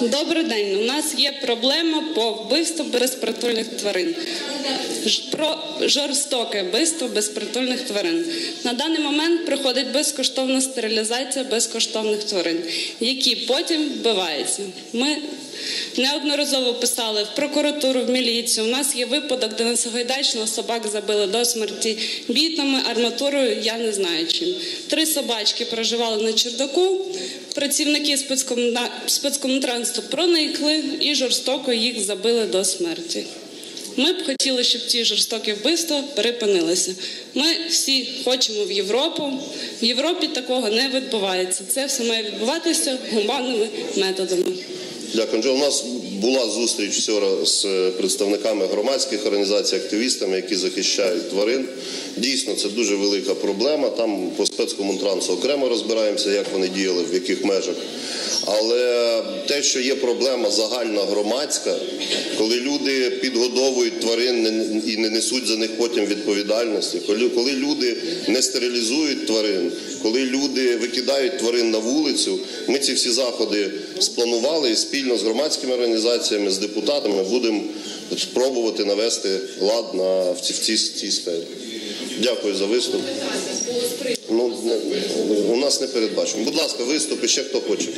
Добрий день. У нас є проблема по вбивству безпритульних тварин. Про жорстоке вбивство безпритульних тварин. На даний момент проходить безкоштовна стерилізація безкоштовних тварин, які потім вбиваються. Ми неодноразово писали в прокуратуру, в міліцію. У нас є випадок, де на Сагайдачного собак забили до смерті бітами, арматурою, я не знаю чим. Три собачки проживали на чердаку. Працівники спецкомна- спецкомтрансу проникли і жорстоко їх забили до смерті. Ми б хотіли, щоб ці жорстокі вбивства перепинилися. Ми всі хочемо в Європу. В Європі такого не відбувається. Це все має відбуватися гуманними методами. Дякую. Анджел. У нас була зустріч вчора з представниками громадських організацій, активістами, які захищають тварин. Дійсно, це дуже велика проблема. Там по спецкомунтрансу окремо розбираємося, як вони діяли, в яких межах. Але те, що є проблема загальна громадська, коли люди підгодовують тварин і не несуть за них потім відповідальності, коли люди не стерилізують тварин, коли люди викидають тварин на вулицю, ми ці всі заходи спланували і спільно з громадськими організаціями, з депутатами будемо спробувати навести лад на в цій, в цій, цій сфері. Дякую за виступ. Ну, у нас не передбачено. Будь ласка, виступи ще хто хоче.